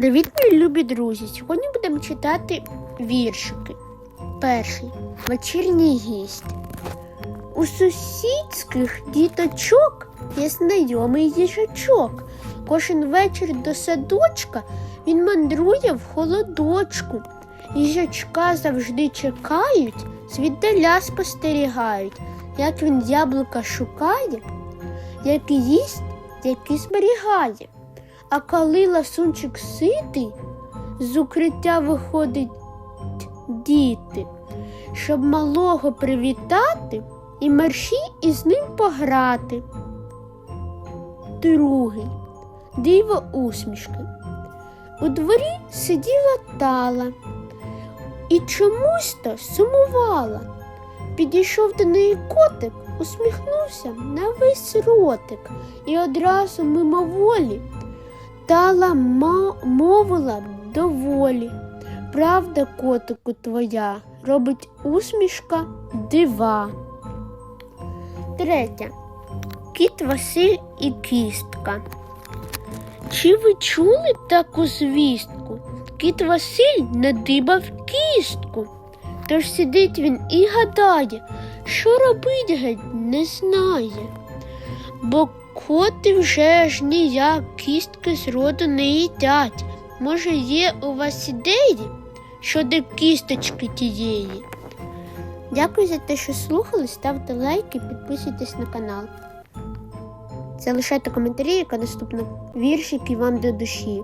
Привіт, мої любі друзі! Сьогодні будемо читати віршики. Перший вечірній гість. У сусідських діточок є знайомий їжачок. Кожен вечір до садочка він мандрує в холодочку. Їжачка завжди чекають, звіддаля спостерігають, як він яблука шукає, як їсть, які зберігає. А коли ласунчик ситий, з укриття виходить діти, щоб малого привітати і мерші із ним пограти. Другий диво усмішки. У дворі сиділа тала і чомусь то сумувала. Підійшов до неї котик, усміхнувся на весь ротик і одразу мимоволі Тала ма- мовила доволі. Правда, котику твоя, робить усмішка дива. Третя. Кіт Василь і кістка. Чи ви чули таку звістку? Кіт Василь надибав кістку. Тож сидить він і гадає, що робить геть не знає. Бо коти вже ж ніяк кістки з роду не їдять. Може, є у вас ідеї щодо кісточки тієї? Дякую за те, що слухали. Ставте лайки, підписуйтесь на канал. Залишайте коментарі, яка наступна вірш, який вам до душі.